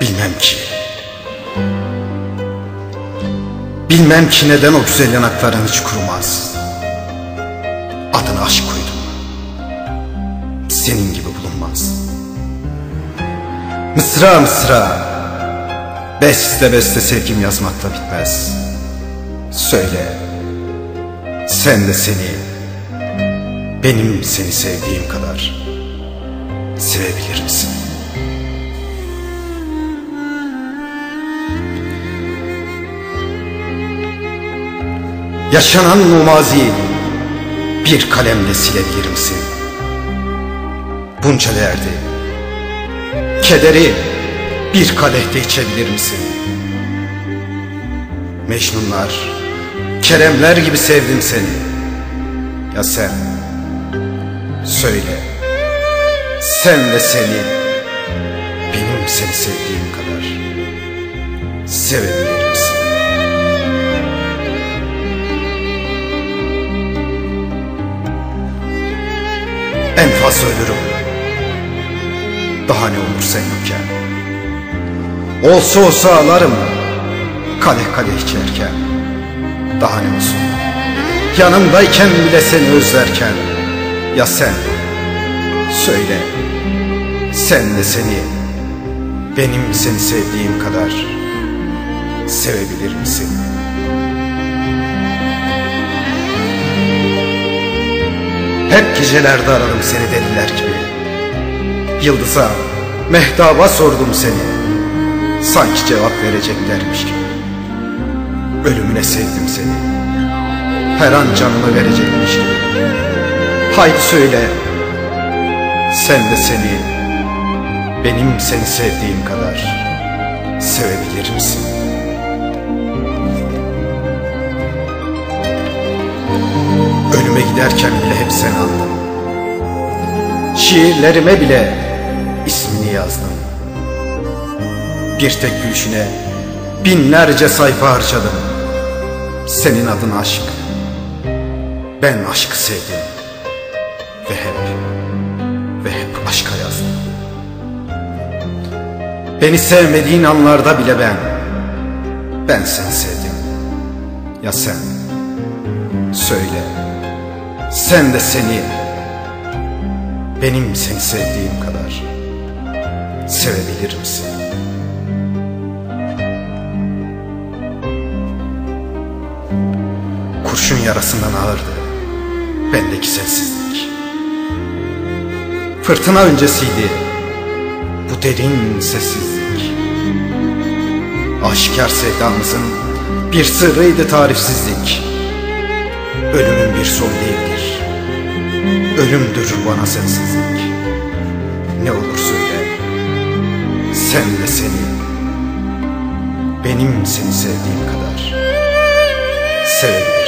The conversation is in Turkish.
Bilmem ki. Bilmem ki neden o güzel yanakların hiç kurumaz. Adına aşk koydum. Senin gibi bulunmaz. Mısra mısra. Beste beste sevgim yazmakla bitmez. Söyle. Sen de seni benim seni sevdiğim kadar sevebilir misin? Yaşanan bu maziyi bir kalemle silebilir misin? Bunca derdi, kederi bir kadehte içebilir misin? Mecnunlar, Keremler gibi sevdim seni. Ya sen, söyle, sen ve seni, benim seni sevdiğim kadar sevebilir misin? Fazla ölürüm. Daha ne olur sen yokken. Olsa olsa ağlarım. Kadeh kadeh içerken. Daha ne olsun. Yanımdayken bile seni özlerken. Ya sen. Söyle. Sen de seni. Benim seni sevdiğim kadar sevebilir misin? Hep gecelerde aradım seni deliler gibi. Yıldıza, mehtaba sordum seni. Sanki cevap vereceklermiş gibi. Ölümüne sevdim seni. Her an canımı verecekmiş gibi. Haydi söyle. Sen de seni, benim seni sevdiğim kadar sevebilir misin? Giderken bile hep sen andın. Şiirlerime bile ismini yazdım. Bir tek gülüşüne binlerce sayfa harcadım. Senin adın aşk. Ben aşkı sevdim. Ve hep, ve hep aşka yazdım. Beni sevmediğin anlarda bile ben, ben seni sevdim. Ya sen? Söyle. Sen de seni benim seni sevdiğim kadar sevebilir misin? Kurşun yarasından ağırdı bendeki sessizlik. Fırtına öncesiydi bu derin sessizlik. Aşikar sevdamızın bir sırrıydı tarifsizlik. Ölümün bir son değildir. Ölümdür bana sensizlik. Ne olur söyle. Sen de seni. Benim seni sevdiğim kadar. Sevebilirim.